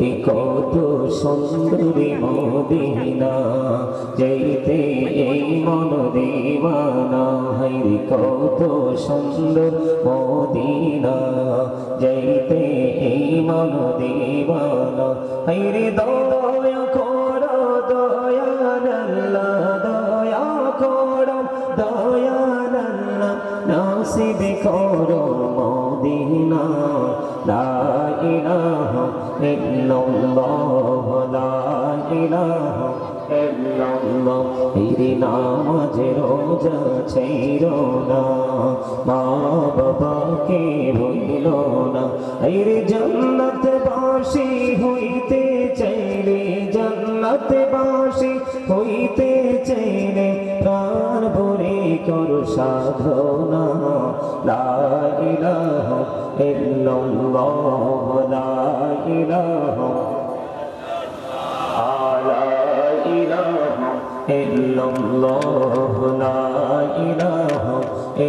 রে কত সুন্দরী মদিনা, যাইতে এই মন দিওয়ানা হাই রে কত সুন্দর মদিনা, যাইতে এই মন দিওয়ানা হাই রে দয়া করো দয়াল্লাহ দয়া করো দয়াল্লাহ নাসিব করো মদিনা লা ইলাহা ইল্লাল্লাহ, লা ইলাহা ইল্লাল্লাহ এই নামাজ রোজা ছেড় না, মা বাবাকে ভুল না, এই জন্নত বাসি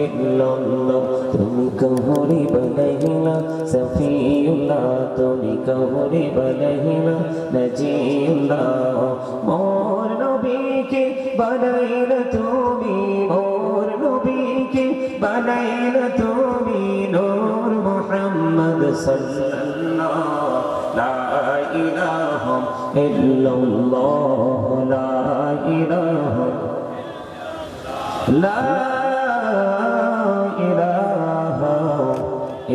ইল্লাল্লাহ তুমি কহরি বলাইলা সফিউল্লাহ, তুমি কহরি বলাইলা নজিউল্লাহ, মোর নবীকে বানাইলা তুমি, মোর নবীকে বানাইলা তুমি, নূর মুহাম্মদ সাল্লাল্লাহু লা ইলাহা ইল্লাল্লাহ। লা ইলাহা লা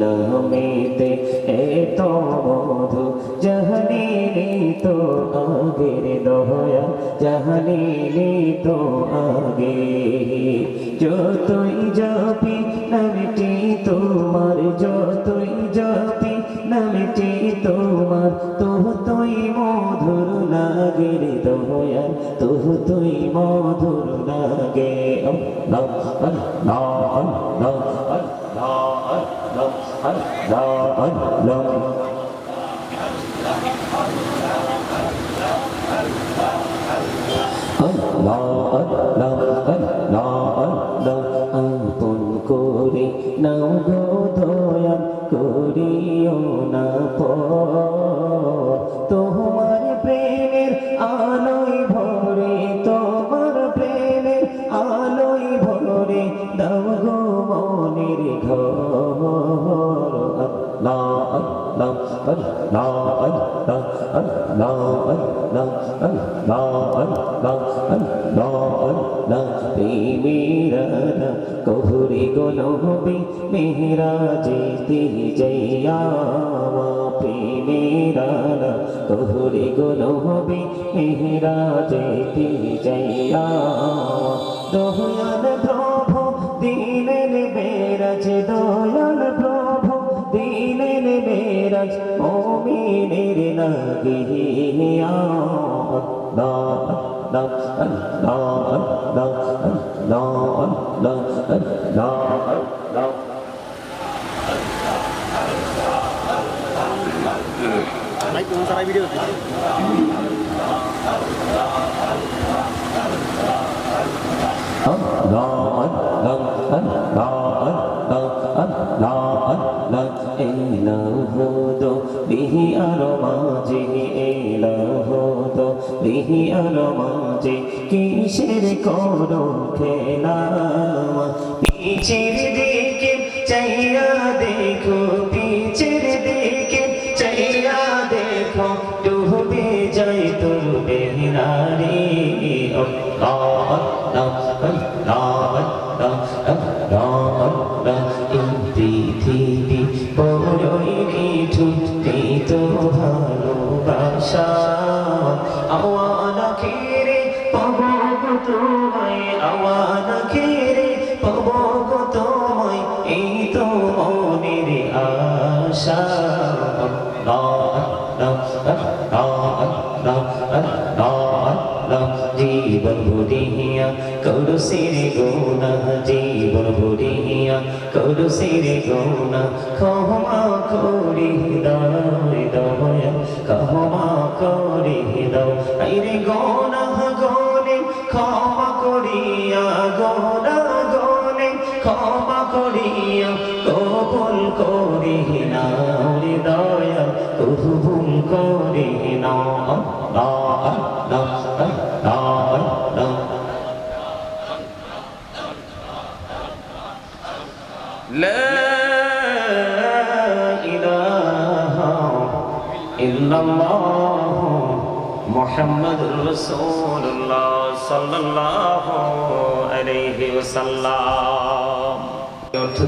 নামেতে এত মধু জাহানিনি তো আগের দয়া জাহানিনি তো আগে। যতই যাবি নামটি তোমার, যতই যাবি নামটি তোমার তোহ তুই মধুর লাগে রে দয়া তোহ তুই মধুর লাগে। আল্লাহ আল্লাহ আল্লাহ আপন করে নাও গো দয়া করিও না পর তোমার কোহরি গোলো হবে মেহরা যেতে জয়া মেরা কোহরি গোলো হবে মেহরা যেতে জয়া দোয়ান প্রভু দিনের বেরাজ দোয়া আজ মমিনের নাগিয়া Baik, mau sarai video. Allah. বিহি আলো মাঝে কিসের করো খেলা? পিছের দিকে চাইয়া দেখো তো মনের আশা। জীবন বুড়িয়া করু সিরে গুনা জীবন বুড়িয়া করু সিরে গুনা ক্ষমা করি দাও, দয়া। ক্ষমা করি দাও। আইরে গনে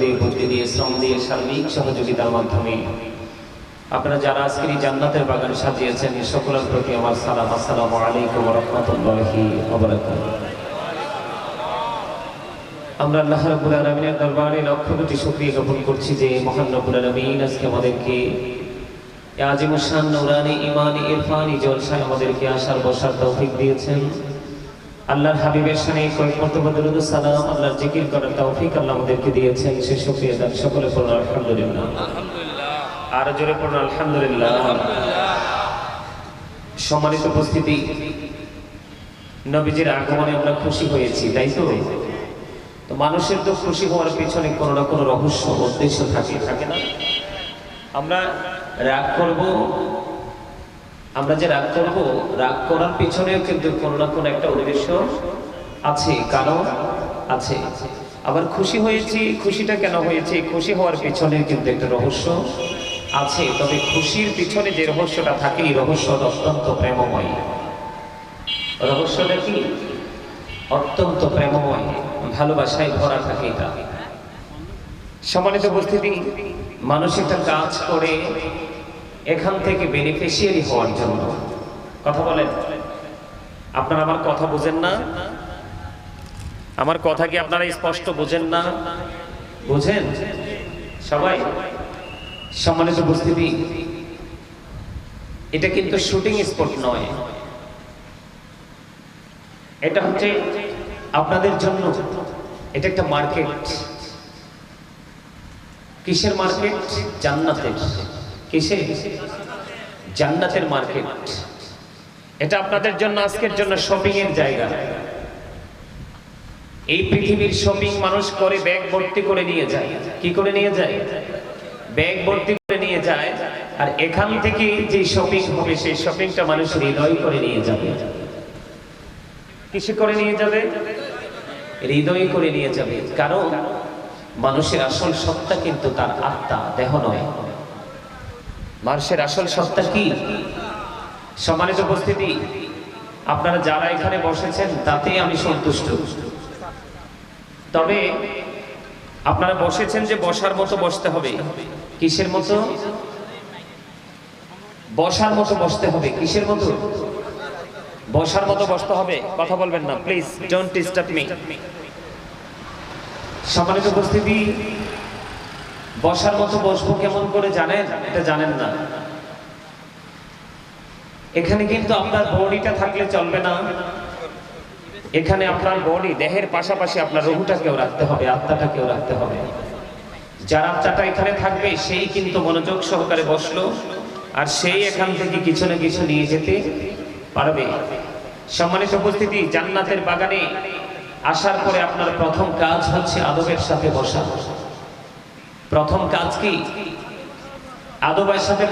দিয়ে দিয়ে, শ্রম দিয়ে সহযোগিতার মাধ্যমে আপনারা যারা আজকের এই জান্নাতের বাগান সাজিয়েছেন সকলের প্রতি আমার সালাম, আসসালাম আলাইকুম রহমতুল্লাহি আমরা আল্লাহ রাব্বুল আলামিনের দরবারে লক্ষ কোটি শুকরিয়া জ্ঞাপন করছি যে মহান রব্বুল আলামিন আজকে আমাদেরকে আজিমুসান নূরানি ইমানি ইরফানি জলসায় আমাদেরকে আসার বসার তৌফিক দিয়েছেন। আল্লাহর হাবিবের সানে কয়েক সালাম আল্লাহর জিকির করার তৌফিক আল্লাহ আমাদেরকে দিয়েছেন। সে দান সকলে পড়ুন আলহামদুলিল্লাহ। আর জোরে পড়ুন আলহামদুলিল্লাহ। সম্মানিত উপস্থিতি নবীজির আগমনে আমরা খুশি হয়েছি তাই তো? তো মানুষের তো খুশি হওয়ার পিছনে কোনো না কোনো রহস্য উদ্দেশ্য থাকে থাকে না? আমরা রাগ করব? আমরা যে রাগ করব, রাগ করার পিছনেও কিন্তু কোনো না কোনো একটা উদ্দেশ্য আছে, কারণ আছে। আবার খুশি হয়েছি, খুশিটা কেন হয়েছে? খুশি হওয়ার পিছনে কিন্তু একটা রহস্য আছে, তবে খুশির পিছনে যে রহস্যটা থাকে, এই রহস্য অত্যন্ত প্রেমময়। রহস্যটা কি? অত্যন্ত প্রেমময়, ভালোবাসায় ভরা থাকে এটা। সম্মানিত উপস্থিতি, মানুষ একটা কাজ করে এখান থেকে বেনিফিশিয়ারি হওয়ার জন্য। কথা বলেন। আপনারা আমার কথা বুঝেন না? আমার কথা কি আপনারা স্পষ্ট বুঝেন না? বুঝেন? সবাই? সম্মানিত উপস্থিতি, এটা কিন্তু শুটিং স্পট নয়। এটা হচ্ছে আপনাদের জন্য, এটা একটা মার্কেট কিসের মার্কেট জান্নাতের। কিসে? জান্নাতের মার্কেট। এটা আপনাদের জন্য আজকের জন্য শপিং এর জায়গা। এই পৃথিবীর শপিং মানুষ করে ব্যাগ ভর্তি করে নিয়ে যায়। কি করে নিয়ে যায়? ব্যাগ ভর্তি করে নিয়ে যায় আর এখান থেকে যে শপিং হবে, সেই শপিংটা মানুষ হৃদয় করে নিয়ে যাবে। কিসে করে নিয়ে যাবে? হৃদয় করে নিয়ে যাবে। কারণ মানুষের আসল সত্তা কিন্তু তার আত্মা, দেহ নয়। মানুষের আসল সত্তা কি? সম্মানিত উপস্থিতি, আপনারা যারা এখানে বসেছেন, তাতেই আমি সন্তুষ্ট। তবে আপনারা বসেছেন যে বসার মতো বসতে হবে। কিসের মতো? বসার মতো বসতে হবে। কিসের মতো? বসার মতো বসতে হবে। কথা বলবেন না প্লিজ ডোন্ট ডিস্টার্ব মি সম্মানিত উপস্থিতি বসার মতো বসবো কেমন করে জানেন? এটা জানেন না। এখানে কিন্তু আপনার বডিটা থাকলে চলবে না। এখানে আপনার বডি, দেহের পাশাপাশি আপনার রহুটাকেও রাখতে হবে, আত্মাটাকেও রাখতে হবে। যার আত্মাটা এখানে থাকবে, সেই কিন্তু মনোযোগ সহকারে বসল, আর সেই এখান থেকে কিছু না কিছু নিয়ে যেতে পারবে। সম্মানিত উপস্থিতি, জান্নাতের বাগানে আসার পরে আপনার প্রথম কাজ হচ্ছে আদবের সাথে বসা। বসা প্রথম কাজ কি? আদবের সাথে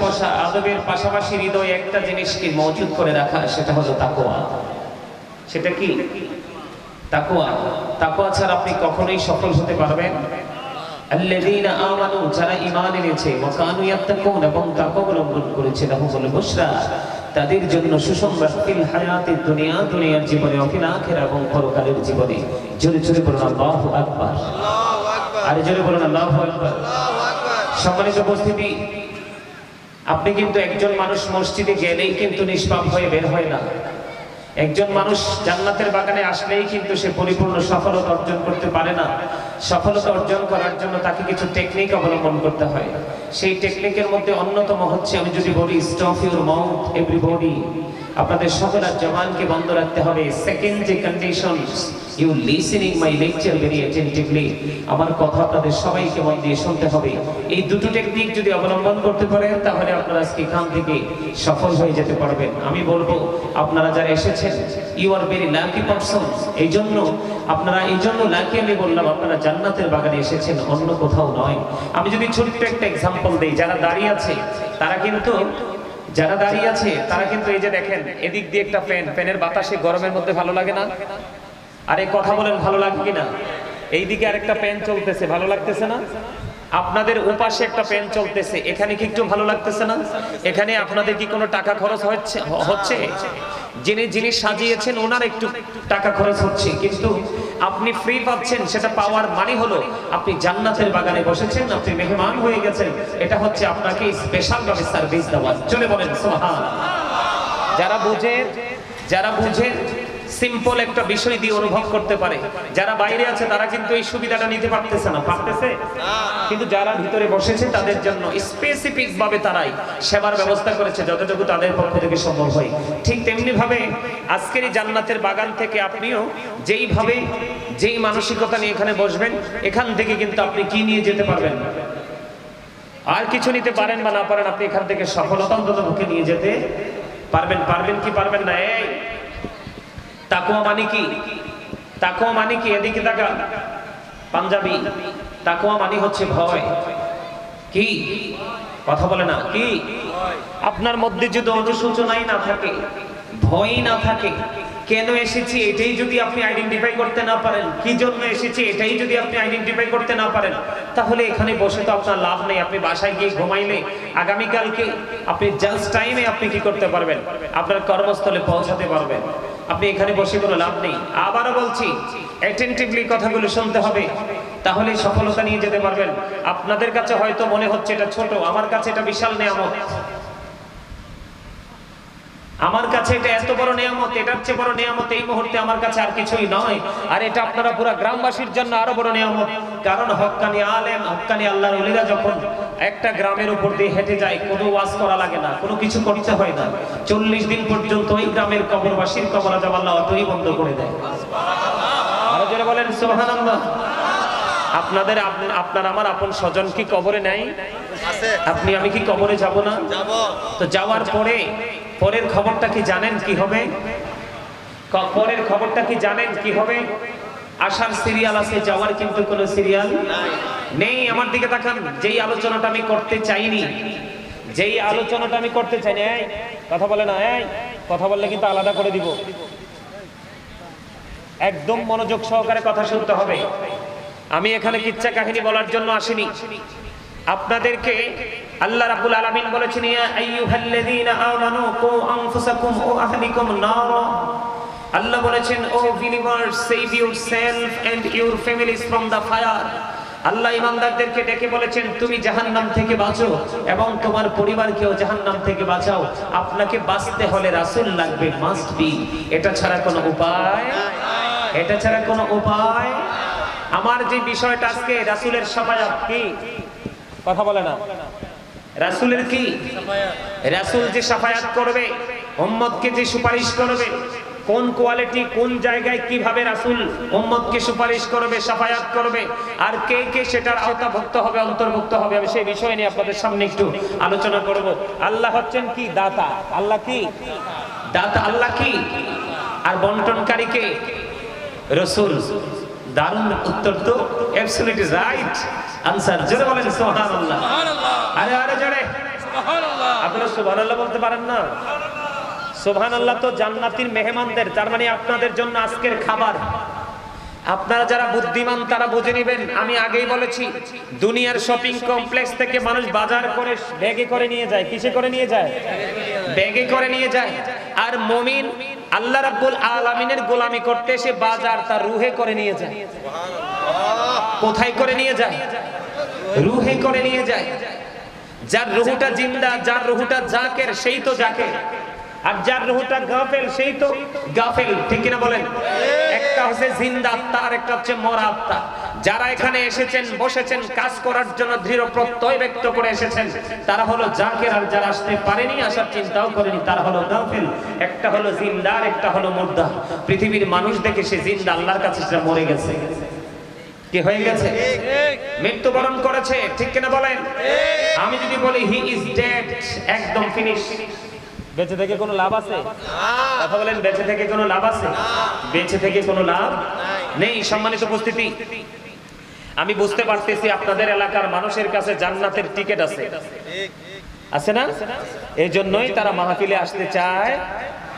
আদবের পাশাপাশি হৃদয় একটা জিনিসকে মজুদ করে রাখা, সেটা হলো তাকোয়া সেটা কি? তাকোয়া তাকোয়া ছাড়া আপনি কখনোই সফল হতে পারবেন আমানু, যারা এনেছে এবং করেছে তাদের জন্য দুনিয়া, দুনিয়ার জীবনে আখিরা এবং জীবনে। জোরে জোরে বলুন, আল্লাহু আকবার। আর জোরে বলুন, আল্লাহু সম্মানিত উপস্থিতি, আপনি কিন্তু একজন মানুষ মসজিদে গেলেই কিন্তু নিষ্পাপ হয়ে বের হয় না। একজন মানুষ জান্নাতের বাগানে আসলেই কিন্তু সে পরিপূর্ণ সফলতা অর্জন করতে পারে না। সফলতা অর্জন করার জন্য তাকে কিছু টেকনিক অবলম্বন করতে হয়। সেই টেকনিকের মধ্যে অন্যতম হচ্ছে, আমি যদি বলি স্টপ ইউর মাউথ এভরিবডি আপনাদের সকলের জবানকে বন্ধ রাখতে হবে। সেকেন্ড যে condition you listening my lecture very attentively আমার কথা আপনাদের সবাইকে মন দিয়ে শুনতে হবে। এই দুটো টেকনিক যদি অবলম্বন করতে পারেন, তাহলে আপনারা আজকে এখান থেকে সফল হয়ে যেতে পারবেন। আমি বলব, আপনারা যারা এসেছেন you are very lucky person এই জন্য আপনারা এই জন্য লাকি আমি বললাম, আপনারা জান্নাতের বাগানে এসেছেন, অন্য কোথাও নয়। আমি যদি ছোট্ট একটা এক্সাম্পল দিই, যারা দাঁড়িয়ে আছে, তারা কিন্তু যারা দাঁড়িয়ে আছে, তারা কিন্তু এই যে দেখেন, এদিক দিয়ে একটা ফ্যান ফ্যানের বাতাসে গরমের মধ্যে ভালো লাগে না? আরে কথা বলেন, ভালো লাগে কিনা এইদিকে আরেকটা ফ্যান চলতেছে, ভালো লাগতেছে না? আপনাদের উপাশে একটা ফ্যান চলতেছে, এখানে কি একটু ভালো লাগতেছে না? এখানে আপনাদের কি কোনো টাকা খরচ হচ্ছে হচ্ছে? যিনি যিনি সাজিয়েছেন, ওনার একটু টাকা খরচ হচ্ছে, কিন্তু আপনি ফ্রি পাচ্ছেন, সেটা পাওয়ার মানে হলো আপনি জান্নাতের বাগানে বসেছেন, আপনি মেহমান হয়ে গেছেন, এটা হচ্ছে আপনাকে স্পেশাল ভাবে সার্ভিস দেওয়া। চলে বলেন সোহান যারা বোঝে যারা বুঝেন সিম্পল একটা বিষয় দিয়ে অনুভব করতে পারে। যারা বাইরে আছে, তারা কিন্তু এই সুবিধাটা নিতে পারতেছে না। পারতেছে? কিন্তু যারা ভিতরে বসেছে, তাদের জন্য স্পেসিফিক ভাবে তারাই সেবার ব্যবস্থা করেছে, যতটুকু তাদের পক্ষ থেকে সম্ভব হয়। ঠিক তেমনি ভাবে আজকের এই জান্নাতের বাগান থেকে আপনিও যেইভাবে যেই মানসিকতা নিয়ে এখানে বসবেন, এখান থেকে কিন্তু আপনি কি নিয়ে যেতে পারবেন? আর কিছু নিতে পারেন বা না পারেন, আপনি এখান থেকে সফলতা অন্তত নিয়ে যেতে পারবেন। পারবেন কি পারবেন না? এই তাকুয়া মানে কি? তাকুয়া মানে কি? এদিকে তাকা পাঞ্জাবি। তাকুয়া মানে হচ্ছে ভয়। কি? কথা বলে না। কি? আপনার মধ্যে যদি অনুশোচনাই না থাকে, ভয়ই না থাকে, কেন এসেছি? এটাই যদি আপনি আইডেন্টিফাই করতে না পারেন, কি জন্য এসেছি? এটাই যদি আপনি আইডেন্টিফাই করতে না পারেন, তাহলে এখানে বসে তো আপনার লাভ নেই। আপনি বাসায় গিয়ে ঘুমাইলে আগামীকালকে আপনি জাস্ট টাইমে আপনি কি করতে পারবেন? আপনার কর্মস্থলে পৌঁছাতে পারবেন। আপনি এখানে বসে কোনো লাভ নেই। আবারও বলছি অ্যাটেন্টিভলি কথাগুলো শুনতে হবে, তাহলে সফলতা নিয়ে যেতে পারবেন। আপনাদের কাছে হয়তো মনে হচ্ছে এটা ছোট, আমার কাছে এটা বিশাল নেয়ামত। আমার কাছে এটা এত বড় নিয়ামত, এটার চেয়ে বড় নিয়ামত এই মুহূর্তে আমার কাছে আর কিছুই নয়। আর এটা আপনারা পুরো গ্রামবাসীর জন্য আরও বড় নিয়ামত। কারণ হক্কানি আলেম, হক্কানি আল্লাহর ওলিরা যখন একটা গ্রামের উপর দিয়ে হেঁটে যায় কোনো ওয়াজ করা লাগে না কোনো কিছু করতে হয় না। চল্লিশ দিন পর্যন্ত ওই গ্রামের কবরবাসীর কবর আল্লাহ অতই বন্ধ করে দেয়। আরও বলেন সুবহানাল্লাহ। আপনাদের আপনার আমার আপন স্বজন কি কবরে নেয় আছে। আপনি আমি কি কবরে যাব না? যাব। তো যাওয়ার পরে পরের খবরটা কি জানেন কি হবে? পরের খবরটা কি জানেন কি হবে? আসার সিরিয়াল আছে, যাওয়ার কিন্তু কোনো সিরিয়াল নেই। আমার দিকে তাকান, যেই আলোচনাটা আমি করতে চাইনি, যেই আলোচনাটা আমি করতে চাইনি, এই, কথা বলে না, এই, কথা বললে কিন্তু আলাদা করে দিব। একদম মনোযোগ সহকারে কথা শুনতে হবে। আমি এখানে কিচ্ছা কাহিনী বলার জন্য আসিনি। আপনাদেরকে আল্লাহ রাব্বুল আলামিন বলেছেন, ইয়া আইয়ুহাল্লাযীনা আমানু কু আনফুসাকুম ওয়া আহলিকুম নারা। আল্লাহ বলেছেন, O believers save yourself and your families from the fire আল্লাহ ইমানদারদেরকে ডেকে বলেছেন, তুমি জাহান্নাম থেকে বাঁচো এবং তোমার পরিবারকেও জাহান্নাম থেকে বাঁচাও। আপনাকে বাঁচতে হলে রাসূল লাগবে মাস্ট বি এটা ছাড়া কোনো উপায়? এটা ছাড়া কোনো উপায়? আমার যে বিষয়টা আজকে, রাসূলের সাফায়াত কি? কথা বলে না। রাসূলের কি? রাসূল যে সাফায়াত করবে, উম্মতকে যে সুপারিশ করবে কোন কোয়ালিটি কোন জায়গায় কীভাবে রাসুল উম্মতকে সুপারিশ করবে সাফায়াত করবে আর কে কে সেটার আওতাভুক্ত হবে অন্তর্ভুক্ত হবে আমি সেই বিষয় নিয়ে আপনাদের সামনে একটু আলোচনা করব। আল্লাহ হচ্ছেন কি? দাতা। আল্লাহ কি? দাতা আল্লাহ কি? আর বন্টনকারী কে? রসুল। দারুণ উত্তর তো। অ্যাবসলিউটলি রাইট আনসার জোরে বলেন সুবহানাল্লাহ। আরে আরে জোরে। আপনারা সুবহানাল্লাহ বলতে পারেন না? সুবহানাল্লাহ, তো জান্নাতীর মেহমানদের, তার মানে আপনাদের জন্য আজকের খাবার। আপনারা যারা বুদ্ধিমান, তারা বুঝে নেবেন, আমি আগেই বলেছি, দুনিয়ার শপিং কমপ্লেক্স থেকে মানুষ বাজার করে, ব্যাগে করে নিয়ে যায়। কিসে করে নিয়ে যায়? ব্যাগে করে নিয়ে যায়। আর মমিন আল্লাহ রাব্বুল আলামিনের গোলামি করতে এসে বাজার তার রুহে করে নিয়ে যায়। কোথায় করে নিয়ে যায়? রুহে করে নিয়ে যায়। যার রুহুটা জিন্দা, যার রুহুটা জাকের, সেই তো জাকের। আর যার রুহুটা গাফেল, সেই তো গাফেল, ঠিক কিনা বলেন? একটা হচ্ছে জিন্দা আত্মা আর একটা হচ্ছে মরা আত্মা। যারা এখানে এসেছেন, বসেছেন, কাজ করার জন্য দৃঢ় প্রত্যয় ব্যক্ত করে এসেছেন, তারা হলো জাকের, আর যারা আসতে পারেনি, আসার চিন্তাও করেনি, তারা হলো গাফিল। একটা হলো জিন্দার একটা হলো মুর্দা। পৃথিবীর মানুষ দেখে সে জিন্দা, আল্লাহর কাছে সেটা মরে গেছে। কি হয়ে গেছে? মৃত্যুবরণ করেছে, ঠিক কিনা বলেন? আমি যদি বলি হি ইজ ডেড একদম ফিনিশ বেঁচে থেকে কোনো লাভ আছে? কথা বলেন, বেঁচে থেকে কোনো লাভ আছে? বেঁচে থেকে কোনো লাভ নেই, সম্মানিত উপস্থিতি। আমি বুঝতে পারতেছি আপনাদের এলাকার মানুষের কাছে জান্নাতের টিকিট আছে। আছে না? এই জন্যই তারা মাহফিলে আসতে চায়।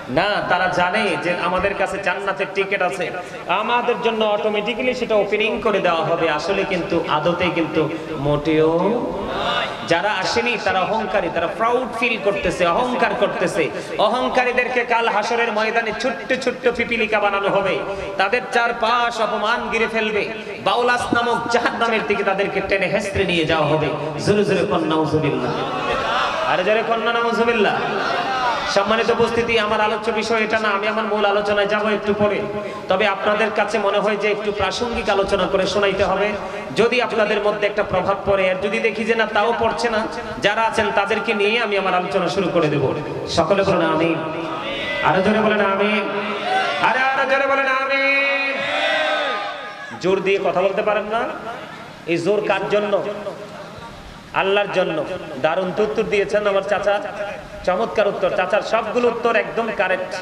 না, তারা জানে যে আমাদের কাছে জান্নাতের টিকিট আছে। আমাদের জন্য অটোমেটিক্যালি সেটা ওপেনিং করে দেওয়া হবে। আসলে কিন্তু, আদতে কিন্তু মোটেও যারা আসেনি, তারা অহংকারী, তারা প্রাউড ফিল করতেছে, অহংকার করতেছে। অহংকারীদেরকে কাল হাসরের ময়দানে ছোট্ট ছোট্ট পিপিলিকা বানানো হবে। তাদের চারপাশ অপমান গিরে ফেলবে। বাউলাস নামক জাহান্নামের দিকে তাদেরকে টেনে হেসড়ে নিয়ে যাওয়া হবে। জোরে জোরে কন্যা উজুবিল্লাহ আরে জোরে কন্যা নাউজুবিল্লাহ সম্মানিত উপস্থিতি, আমার আলোচ্য বিষয় এটা না, আমি আমার মূল আলোচনায় যাব একটু পরে। তবে আপনাদের কাছে মনে হয় যে একটু প্রাসঙ্গিক আলোচনা করে শোনাইতে হবে। যদি আপনাদের মধ্যে একটা প্রভাব পড়ে, আর যদি দেখি যে না, তাও পড়ছে না, যারা আছেন তাদেরকে নিয়ে আমি আমার আলোচনা শুরু করে দেব। সকলে বলেন আমি আরও জোরে বলেন আমি আরে, আরও জোরে বলেন আমি জোর দিয়ে কথা বলতে পারেন না? এই জোর কার জন্য? আল্লাহর জন্য। দারুণ তো উত্তর দিয়েছেন আমার চাচা। চমৎকার উত্তর, চাচার সবগুলো উত্তর একদম কারেক্ট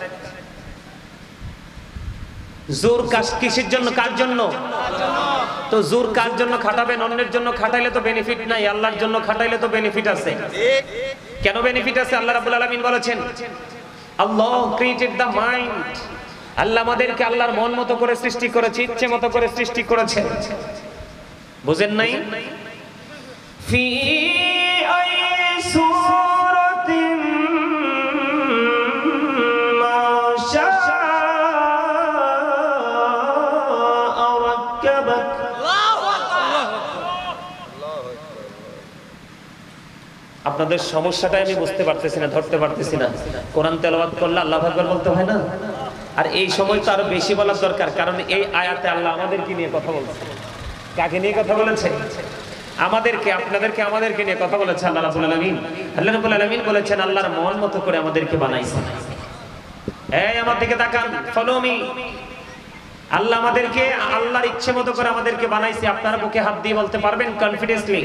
জোর কাজ কিসের জন্য, কার জন্য? তো জোর কার জন্য খাটাবেন? অন্যের জন্য খাটাইলে তো বেনিফিট নাই, আল্লাহর জন্য খাটাইলে তো বেনিফিট আছে। কেন বেনিফিট আছে? আল্লাহ রাব্বুল আলামিন বলেছেন, আল্লাহ ক্রিয়েটেড দ্য মাইন্ড আল্লাহ আমাদেরকে আল্লাহর মন মতো করে সৃষ্টি করেছে, ইচ্ছে মতো করে সৃষ্টি করেছে। বুঝেন নাই? ফি আই ركبك আপনাদের সমস্যাটা আমি বুঝতে পারতেছি না ধরতে পারতেছি না কোরআন তেলাওয়াত করলে আল্লাহ আকবার বলতে হয় না আর এই সময় তো আরো বেশি বলার দরকার কারণ এই আয়াতে আল্লাহ আমাদেরকে নিয়ে কথা বলছে কাকে নিয়ে কথা বলেছে আমাদেরকে আপনাদেরকে আমাদেরকে নিয়ে কথা বলেছে আল্লাহ রাব্বুল আলামিন আল্লাহ রাব্বুল আলামিন বলেছেন আল্লাহর মন মতো করে আমাদেরকে বানাইছে এই আমার দিকে তাকান ফলো মি আল্লাহ আমাদেরকে, আল্লাহর ইচ্ছে মতো করে আমাদেরকে বানাইছে। আপনার বুকে হাত দিয়ে বলতে পারবেন কনফিডেন্সলি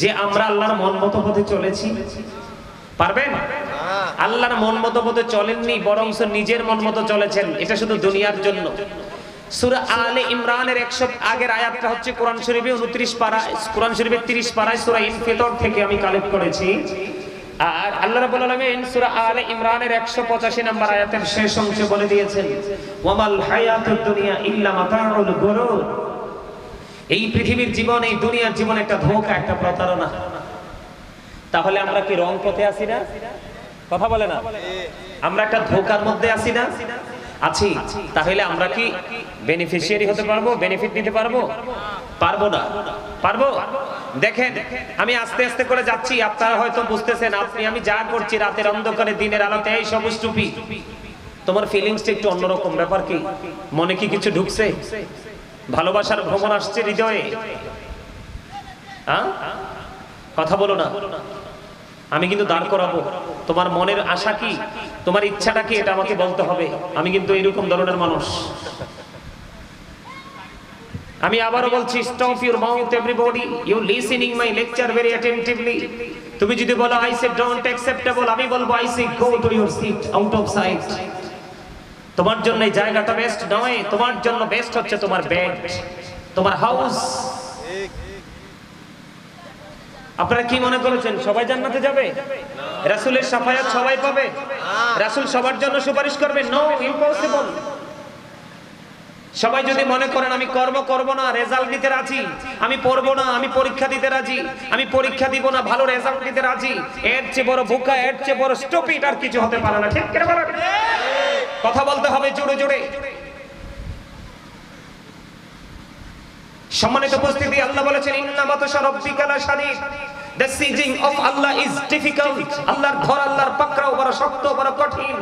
যে আমরা আল্লাহর মন মতো পথে চলেছি। পারবেন? আল্লাহর মন মতো পথে চলেননি বরং নিজের মন মতো চলেছেন। এটা শুধু দুনিয়ার জন্য। সূরা আলে ইমরানের 100 আগের আয়াতটা হচ্ছে কোরআন শরীফে 29 পারা কোরআন শরীফের 30 পারায় সূরা ইনফিতর থেকে আমি কালেক্ট করেছি। আর আল্লাহ রাব্বুল আলামিন সূরা আলে ইমরানের 185 নম্বর আয়াতের শেষ অংশে বলে দিয়েছেন, ওয়ামাল হায়াতুদ দুনিয়া ইল্লা মাতাউল গুরুর। এই পৃথিবীর জীবন, এই দুনিয়ার জীবন একটা ধোঁকা, একটা প্রতারণা। তাহলে আমরা কি রং পথে আছি না? কথা বলে না? আমরা একটা ধোকার মধ্যে আছি না? আছি, তাহলে আমরা কি বেনিফিশিয়ারি হতে পারব? বেনিফিট নিতে পারব? পারব না। পারব? দেখেন, আমি আস্তে আস্তে করে যাচ্ছি, আপনারা হয়তো বুঝতেছেন, আপনি, আমি যা করছি রাতের অন্ধকারে, দিনের আলোতে, এই সবুজ টুপি। তোমার ফিলিংসটা একটু অন্যরকম, ব্যাপার কি? মনে কি কিছু ঢুকছে? ভালোবাসার ভ্রমণ আসছে হৃদয়ে। কথা বলো না। আমি কিন্তু দাঁড় করাবো। তোমার মনের আশা কি? তোমার ইচ্ছাটা কি? এটা আমাকে বলতে হবে। আমি কিন্তু এরকম ধরনের মানুষ। আমি আবারও বলছি stop your mouth everybody you listening my lecture very attentively তুমি যদি বলো আই সে ডোন্ট অ্যাকসেপ্টেবল আমি বলব I say go to your seat out of sight তোমার জন্য এই জায়গাটা বেস্ট নয়। তোমার জন্য বেস্ট হচ্ছে তোমার বেড তোমার হাউস আপনারা কি মনে করেছেন, সবাই জান্নাতে যাবে? রাসুলের সাফায়াত সবাই পাবে? রাসূল সবার জন্য সুপারিশ করবে? নো ইম্পসিবল সবাই যদি মনে করেন, আমি কর্ম করব না রেজাল্ট দিতে রাজি, আমি পড়ব না, আমি পরীক্ষা দিতে রাজি, আমি পরীক্ষা দিব না, ভালো রেজাল্ট দিতে রাজি, এর চেয়ে বড় বোকা, এর চেয়ে বড় স্টুপিড আর কিছু হতে পারে না। ঠিক কথা বলতে হবে জোরে জোরে। সম্মানিত উপস্থিতি, আল্লাহ বলেছেন ইন্নামাতুশা রাব্বিকা লাশাদীদ The sieging of Allah is difficult. আল্লাহর ধর আল্লাহর পাকড়াও বড় শক্ত, বড় কঠিন।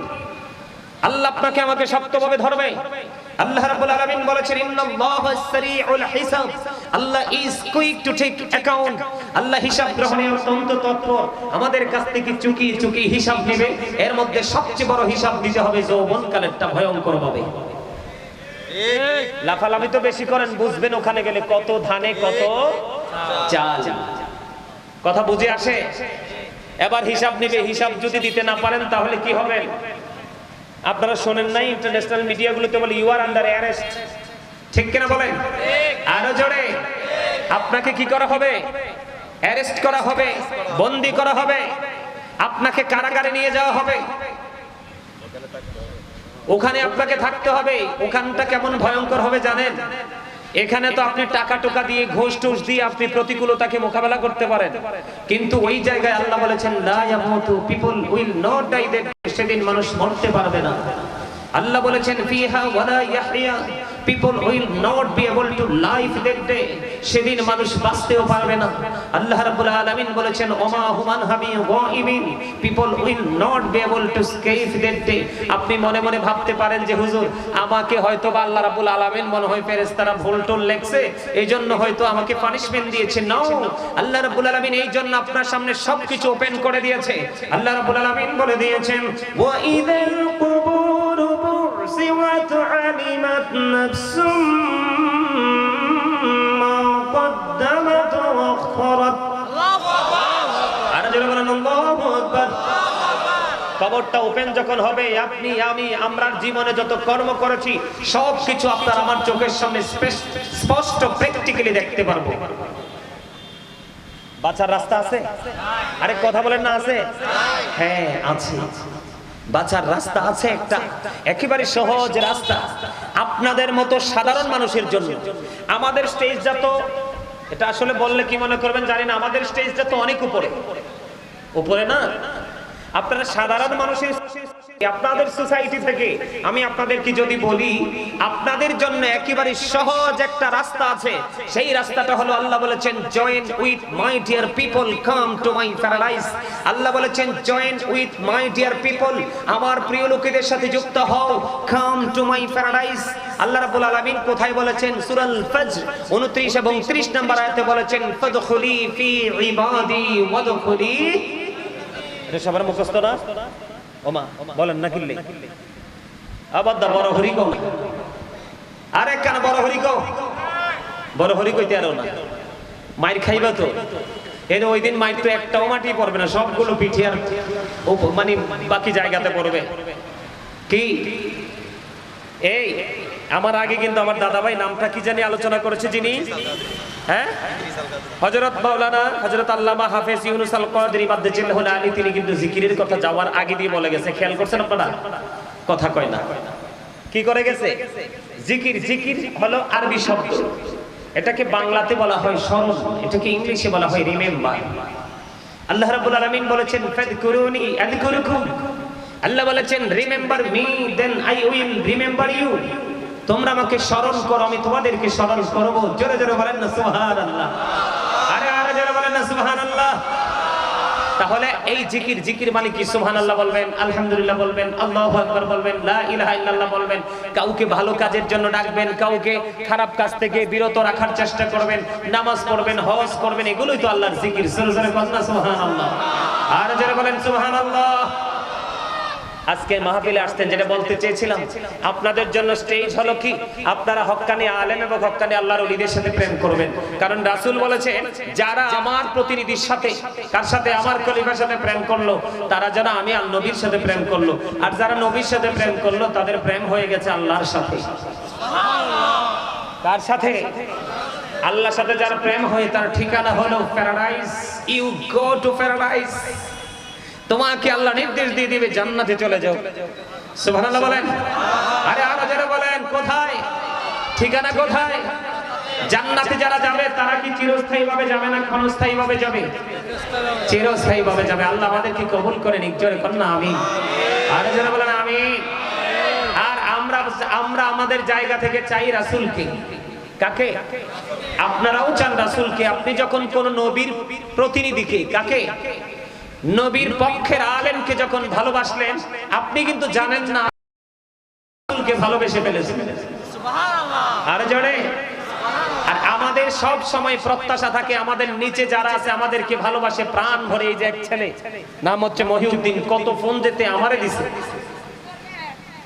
আল্লাহ আপনাকে আমাকে শক্তভাবে ধরবে। আল্লাহ রাব্বুল আলামিন বলেছেন, ইন্নাল্লাহা সারিউল হিসাব। আল্লাহ is quick to take account আল্লাহ হিসাব গ্রহণে অত্যন্ত তৎপর। আমাদের কাছ থেকে চুকি চুকি হিসাব নেবে। এর মধ্যে সবচেয়ে বড় হিসাব দিতে হবে, যৌবনকালেরটা ভয়ঙ্কর হবে লাফালাফি তো বেশি করেন, বুঝবেন ওখানে গেলে কত ধানে, কত চাল। কথা বুঝে আসে? এবার হিসাব নিবে, হিসাব যদি দিতে না পারেন তাহলে কি হবে? আপনারা শোনেন নাই ইন্টারন্যাশনাল মিডিয়াগুলোতে বলে ইউ আর আন্ডার অ্যারেস্ট ঠিক কিনা বলেন? আরও জোরে। আপনাকে কি করা হবে? অ্যারেস্ট করা হবে, বন্দি করা হবে। আপনাকে কারাগারে নিয়ে যাওয়া হবে। ওখানে আপনাকে থাকতে হবে। ওখানটা কেমন ভয়ঙ্কর হবে জানেন? এখানে তো আপনি টাকা টোকা দিয়ে, ঘোষ টোষ দিয়ে আপনি প্রতিকূলতাকে মোকাবেলা করতে পারেন। কিন্তু ওই জায়গায় আল্লাহ বলেছেন পিপল উইল নট সেদিন মানুষ মরতে পারবে না। আল্লাহ বলেছেন, ফিহা ওয়ালা ইয়াহইয়া। People will not be able to life that day সেদিন মানুষ বাঁচতেও পারবে না। আল্লাহ রাব্বুল আলামিন বলেছেন, ওমা হুমান হাবি গাইবিন people will not be able to escape that day আপনি মনে মনে ভাবতে পারেন যে, হুজুর, আমাকে হয়তো বা আল্লাহ রাব্বুল আলামিন মনে হয় ফেরেশতারা ভুল টুল লেখছে। এইজন্য হয়তো আমাকে পানিশমেন্ট দিয়েছে। নাও আল্লাহ রাব্বুল আলামিন এই জন্য আপনার সামনে সবকিছু ওপেন করে দিয়েছে। আল্লাহ রাব্বুল আলামিন বলে দিয়েছেন, ওয়া ইদাল বুরসিওয়াত আলিমাত নাফসুম মা قدمت وأخرت আর জোরে বলেন আল্লাহু আকবার কবরটা ওপেন যখন হবে আপনি আমি আমরা জীবনে যত কর্ম করেছি সব কিছু আপনার আমার চোখের সামনে স্পেস- স্পষ্ট প্র্যাকটিক্যালি দেখতে পারবো বাঁচার রাস্তা আছে আরে কথা বলেন না আছে হ্যাঁ আছে বাঁচার রাস্তা আছে একটা। একেবারে সহজ রাস্তা। আপনাদের মতো সাধারণ মানুষের জন্য। আমাদের স্টেজটা তো, এটা আসলে বললে কি মনে করবেন জানি না, আমাদের স্টেজটা তো অনেক উপরে। উপরে না? আপনারা সাধারণ মানুষের আপনাদের সোসাইটি থেকে, আমি আপনাদেরকে যদি বলি, আপনাদের জন্য একেবারে সহজ একটা রাস্তা আছে। সেই রাস্তাটা হলো আল্লাহ বলেছেন join with my dear people come to my paradise আল্লাহ বলেছেন join with my dear people আমার প্রিয় লোকেদের সাথে যুক্ত হও কাম টু মাই প্যারাডাইস আল্লাহ রাব্বুল আলামিন কোথায় বলেছেন? সূরাল ফজর 29 এবং 30 নম্বর আয়াতে বলেছেন ফাদখুলি ফি ইবাদি ওয়াদখুলি এটা সবার মুখস্থ না? ওমা, বলেন না কিনলে আবার দা বড় হরি কও। আরে কান বড় হরি কও। বড় হরি কইতে আরও না। মাইর খাইবা তো। এই ওই দিন মাইর তো একটাও মাটি পড়বে না, সবগুলো পিঠে আর মানে বাকি জায়গাতে পড়বে। কি? এই, আমার আগে কিন্তু আমার দাদা ভাই নামটা কি জানি আলোচনা করেছে যিনি? হ্যাঁ? হযরত মাওলানা, হযরত আল্লামা হাফেজ ইউনুস আল কাদরি মাদ্দাজিল্লাহু আলী, তিনি কিন্তু জিকিরের কথা যাওয়ার আগে দিয়ে বলে গেছে। খেয়াল করছেন আপনারা? কথা কয় না। কি করে গেছে? জিকির জিকির হলো আরবি শব্দ। এটাকে বাংলাতে বলা হয় স্মরণ, এটাকে ইংলিশে বলা হয় রিমেম্বার। আল্লাহ রাব্বুল আলামিন বলেছেন ফাদকুরুনি আযকুরুকুম। আল্লাহ বলেছেন remember me then I will remember you তোমরা আমাকে স্মরণ করো, আমি তোমাদেরকে স্মরণ করব। জোরে জোরে বলেন না, সুবহানাল্লাহ। আরে আরে, জোরে বলেন না, সুবহানাল্লাহ। তাহলে এই জিকির জিকির মানে কি? সুবহানাল্লাহ বলবেন, আলহামদুলিল্লাহ বলবেন, আল্লাহু আকবার বলবেন, লা ইলাহা ইল্লাল্লাহ বলবেন। কাউকে ভালো কাজের জন্য ডাকবেন, কাউকে খারাপ কাজ থেকে বিরত রাখার চেষ্টা করবেন, নামাজ পড়বেন, হজ করবেন, এগুলোই তো আল্লাহর জিকির। জোরে জোরে বলেন না, সুবহানাল্লাহ। আর, জোরে বলেন, সুবহানাল্লাহ আজকে মাহফিলে আসতেন, যেটা বলতে চেয়েছিলাম, আপনাদের জন্য স্টেজ হলো কি? আপনারা হক্কানি আলেম এবং হক্কানি আল্লাহর ওলিদের সাথে প্রেম করবেন। কারণ রাসূল বলেছে, যারা আমার প্রতিনিধির সাথে, কার সাথে আমার কলিফার সাথে প্রেম করল, তারা যেন আমি আর নবীর সাথে প্রেম করল। আর যারা নবীর সাথে প্রেম করল, তাদের প্রেম হয়ে গেছে আল্লাহর সাথে। কার সাথে? আল্লাহর সাথে যার প্রেম হয়, তার ঠিকানা হলো paradise you go to paradise তোমাকে আল্লাহ নির্দেশ দিয়ে দিবে, জান্নাতে চলে যাও। সুবহানাল্লাহ বলেন? আরে আরও যারা বলেন, কোথায়? ঠিকানা কোথায়? জান্নাতে যারা যাবে, তারা কি চিরস্থায়ী ভাবে যাবে না ক্ষণস্থায়ী ভাবে যাবে? চিরস্থায়ী ভাবে যাবে। আল্লাহ আমাদেরকে কবুল করে কর না আমি আরও যারা বলেন আমি আর আমরা আমরা আমাদের জায়গা থেকে চাই রাসূলকে। কাকে? আপনারাও চান রাসূলকে। আপনি যখন কোন নবীর প্রতিনিধিকে, কাকে? নবীর পক্ষের আলেমকে যখন ভালোবাসলেন আপনি কিন্তু জানেন না ভালোবেসে ফেলেছেন। আর জোরে। আর আমাদের আমাদের সব সময় প্রত্যাশা থাকে আমাদের নিচে যারা আছে আমাদেরকে ভালোবাসে প্রাণ ভরে এই যে এক ছেলে নাম হচ্ছে মহিউদ্দিন কত ফোন যেতে আমারে দিছে।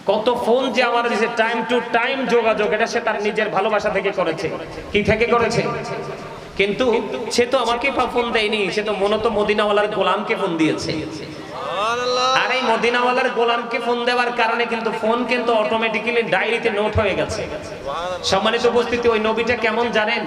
কত ফোন যে আমার দিছে টাইম টু টাইম যোগাযোগ এটা সে তার নিজের ভালোবাসা থেকে করেছে। কি থেকে করেছে? কিন্তু সে তো আমাকে ফোন দেয়নি সে তো মনত মদিনাওয়ালার গোলামকে ফোন দিয়েছে। আর এই মদিনাওয়ালার গোলামকে ফোন দেওয়ার কারণে কিন্তু ফোন কিন্তু অটোমেটিক্যালি ডায়েরিতে নোট হয়ে গেছে। সম্মানিত উপস্থিতি ওই নবীটা কেমন জানেন?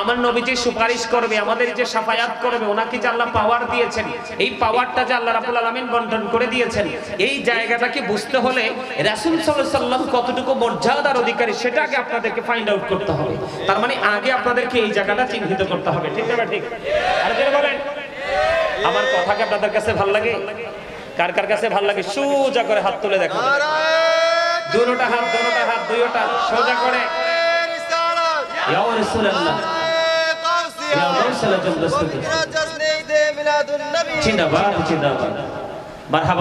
আমার নবী যে সুপারিশ করবে আমাদের যে সাফায়াত করবে ওনাকে যে আল্লাহ পাওয়ার দিয়েছেন এই পাওয়ারটা যে আল্লাহ রাবুল আলমিন বন্টন করে দিয়েছেন এই জায়গাটাকে বুঝতে হলে রাসুল সাল্লাহ সাল্লাম কতটুকু মর্যাদার অধিকারী সেটাকে আপনাদেরকে ফাইন্ড আউট করতে হবে। তার মানে আগে আপনাদেরকে এই জায়গাটা চিহ্নিত করতে হবে। ঠিক না ঠিক? আর বলেন? আমার কথা কি আপনাদের কাছে ভালো লাগে? কার কার কাছে ভালো লাগে? সোজা করে হাত তুলে দেখো। দুটা হাত দুটা হাত, দুইটা, সোজা করে।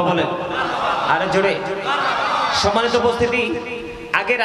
বলেন। আরে জোরে। সম্মানিত উপস্থিতি, আগের